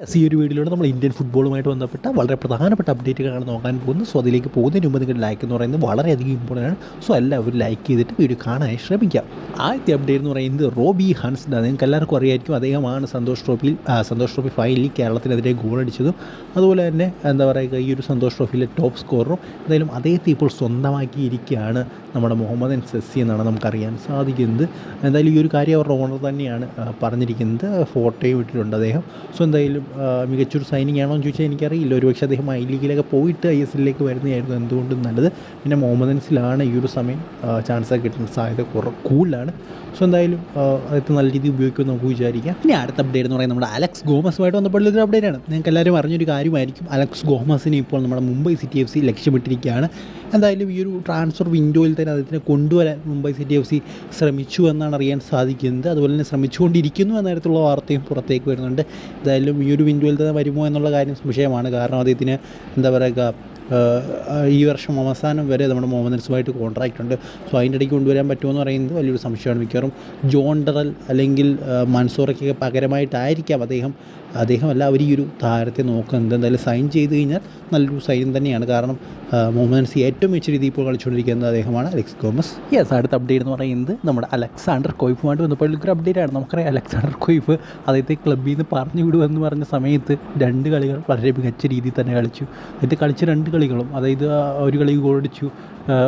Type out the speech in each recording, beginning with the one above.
Yes, ഈ ഒരു വീഡിയോയിലൂടെ നമ്മൾ ഇന്ത്യൻ ഫുട്ബോളുമായിട്ട് ബന്ധപ്പെട്ട വളരെ പ്രധാനപ്പെട്ട അപ്ഡേറ്റുകളാണ് നോക്കാൻ പോകുന്നത്. സോ അതിലേക്ക് പോകുന്നതിന് മുമ്പ് നിങ്ങളുടെ ലൈക്ക് എന്ന് പറയുന്നത് വളരെയധികം ഇമ്പോർട്ടന്റ് ആണ്. സോ എല്ലാവരും ലൈക്ക് ചെയ്തിട്ട് വീഡിയോ കാണാനായി ശ്രമിക്കാം ആദ്യത്തെ അപ്ഡേറ്റ് എന്ന് പറയുന്നത് റോബി ഹൻസ് നിങ്ങൾക്ക് എല്ലാവർക്കും അറിയായിരിക്കും അദ്ദേഹമാണ് സന്തോഷ് ട്രോഫിയിൽ സന്തോഷ് ട്രോഫി ഫൈനലിൽ കേരളത്തിനെതിരെ ഗോളടിച്ചതും അതുപോലെ തന്നെ എന്താ പറയുക ഈ ഒരു സന്തോഷ് ട്രോഫിയിലെ ടോപ്പ് സ്കോററും എന്തായാലും അദ്ദേഹത്തെ ഇപ്പോൾ സ്വന്തമാക്കിയിരിക്കുകയാണ് നമ്മുടെ മുഹമ്മദ് സെസ്സി എന്നാണ് നമുക്കറിയാൻ സാധിക്കുന്നത്. എന്തായാലും ഈ ഒരു കാര്യം അവരുടെ ഓണർ തന്നെയാണ് പറഞ്ഞിരിക്കുന്നത്. ഫോട്ടോയും ഇട്ടിട്ടുണ്ട് അദ്ദേഹം. സോ എന്തായാലും മികച്ചൊരു സൈനിങ് ആണോ എന്ന് ചോദിച്ചാൽ എനിക്കറിയില്ല. ഒരുപക്ഷെ അദ്ദേഹം ഐ ലീഗിലൊക്കെ പോയിട്ട് ഐ എസ് എല്ലിലേക്ക് വരുന്നതായിരുന്നു എന്തുകൊണ്ടും നല്ലത്. പിന്നെ മുഹമ്മദൻസിലാണ് ഈ ഒരു സമയം ചാൻസ് കിട്ടുന്ന സാധ്യത കുറ കൂടുതലാണ്. സോ എന്തായാലും അതൊക്കെ നല്ല രീതിയിൽ ഉപയോഗിക്കുമെന്ന് നമുക്ക് വിചാരിക്കാം. പിന്നെ അടുത്ത അപ്ഡേറ്റ് എന്ന് പറയുന്നത് നമ്മുടെ അലക്സ് ഗോമസുമായിട്ട് ബന്ധപ്പെട്ടുള്ള ഒരു അപ്ഡേറ്റ് ആണ്. നിങ്ങൾക്ക് എല്ലാവരും അറിഞ്ഞൊരു കാര്യമായിരിക്കും. അലക്സ് ഗോമസിനെ ഇപ്പോൾ നമ്മുടെ മുംബൈ സിറ്റി എഫ് സി ലക്ഷ്യമിട്ടിരിക്കുകയാണ്. എന്തായാലും ഈ ഒരു ട്രാൻസ്ഫർ വിൻഡോയിൽ തന്നെ അദ്ദേഹത്തിനെ കൊണ്ടുവരാൻ മുംബൈ സിറ്റി എഫ് സി ശ്രമിച്ചു എന്നാണ് അറിയാൻ സാധിക്കുന്നത്. അതുപോലെ തന്നെ ശ്രമിച്ചുകൊണ്ടിരിക്കുന്നു എന്ന തരത്തിലുള്ള വാർത്തയും പുറത്തേക്ക് വരുന്നുണ്ട്. എന്തായാലും ഈ ഒരു വിൻഡോയിൽ തന്നെ വരുമോ എന്നുള്ള കാര്യം സംശയമാണ്. കാരണം അദ്ദേഹത്തിന് എന്താ പറയുക ഈ വർഷം അവസാനം വരെ നമ്മുടെ മുഹമ്മദ് നസുമായിട്ട് കോൺട്രാക്റ്റ് ഉണ്ട്. സോ അതിന്റെ ഇടയ്ക്ക് കൊണ്ടുവരാൻ പറ്റുമെന്ന് പറയുന്നത് വലിയൊരു സംശയമാണ്. മിക്കവാറും ജോൺ ഡറൽ അല്ലെങ്കിൽ മൻസൂറയ്ക്കൊക്കെ പകരമായിട്ടായിരിക്കാം അദ്ദേഹം. അദ്ദേഹമല്ല അവർ ഈ ഒരു താരത്തെ നോക്കുന്നത്. എന്തായാലും സൈൻ ചെയ്ത് കഴിഞ്ഞാൽ നല്ലൊരു സൈൻ തന്നെയാണ്. കാരണം മുഹമ്മദ് നസി ഏറ്റവും മികച്ച രീതിയിൽ ഇപ്പോൾ കളിച്ചുകൊണ്ടിരിക്കുന്നത് അദ്ദേഹമാണ് അലക്സ് ഗോമസ്. യെസ് അടുത്ത അപ്ഡേറ്റ് എന്ന് പറയുന്നത് നമ്മുടെ അലക്സാണ്ടർ കൊയ്ഫുമായിട്ട് ബന്ധപ്പെട്ടുള്ള ഒരു അപ്ഡേറ്റ് ആണ്. നമുക്കറിയാം അലക്സാണ്ടർ കൊയ്ഫ് അദ്ദേഹത്തെ ക്ലബ്ബിൽ നിന്ന് പറഞ്ഞു വിടുമെന്ന് പറഞ്ഞ സമയത്ത് രണ്ട് കളികൾ വളരെ മികച്ച രീതിയിൽ തന്നെ കളിച്ചു. ഇത് കളിച്ച രണ്ട് കളികളും അതായത് ഒരു കളി ഗോൾ അടിച്ചു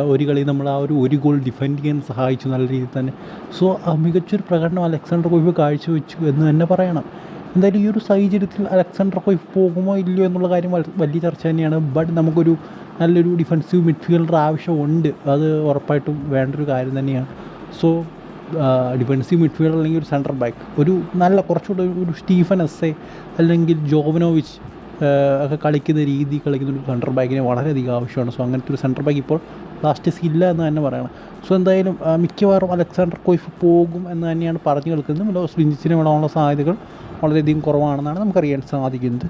ഒരു കളി നമ്മൾ ആ ഒരു ഒരു ഗോൾ ഡിഫെൻഡ് ചെയ്യാൻ സഹായിച്ചു നല്ല രീതിയിൽ തന്നെ. സോ മികച്ചൊരു പ്രകടനം അലക്സാണ്ടർ കൊയ്ഫ് കാഴ്ചവെച്ചു എന്ന് തന്നെ പറയണം. എന്തായാലും ഈ ഒരു സാഹചര്യത്തിൽ അലക്സാണ്ടർ കൊയ്ഫ് പോകുമോ ഇല്ലയോ എന്നുള്ള കാര്യം വലിയ ചർച്ച തന്നെയാണ്. ബട്ട് നമുക്കൊരു നല്ലൊരു ഡിഫൻസീവ് മിഡ്ഫീൽഡർ ആവശ്യമുണ്ട്. അത് ഉറപ്പായിട്ടും വേണ്ടൊരു കാര്യം തന്നെയാണ്. സോ ഡിഫൻസീവ് മിഡ്ഫീൽഡർ അല്ലെങ്കിൽ ഒരു സെൻട്രൽ ബാക്ക് ഒരു നല്ല കുറച്ചുകൂടെ ഒരു- സ്റ്റീഫൻ എസ് എ അല്ലെങ്കിൽ ജോവനോവിച്ച് ഒക്കെ കളിക്കുന്ന രീതി കളിക്കുന്ന ഒരു സെന്റർ ബാക്കിന് വളരെയധികം ആവശ്യമാണ്. സോ അങ്ങനത്തെ ഒരു സെന്റർ ബാക്ക് ഇപ്പോൾ ബ്ലാസ്റ്റേഴ്സ് ഇല്ല എന്ന് തന്നെ പറയണം. സോ എന്തായാലും മിക്കവാറും അലക്സാണ്ടർ കോയിഫ് പോകും എന്ന് തന്നെയാണ് പറഞ്ഞു കേൾക്കുന്നത്. ലോസ് ബിഞ്ചിന് വിടാനുള്ള സാധ്യതകൾ വളരെയധികം കുറവാണെന്നാണ് നമുക്കറിയാൻ സാധിക്കുന്നത്.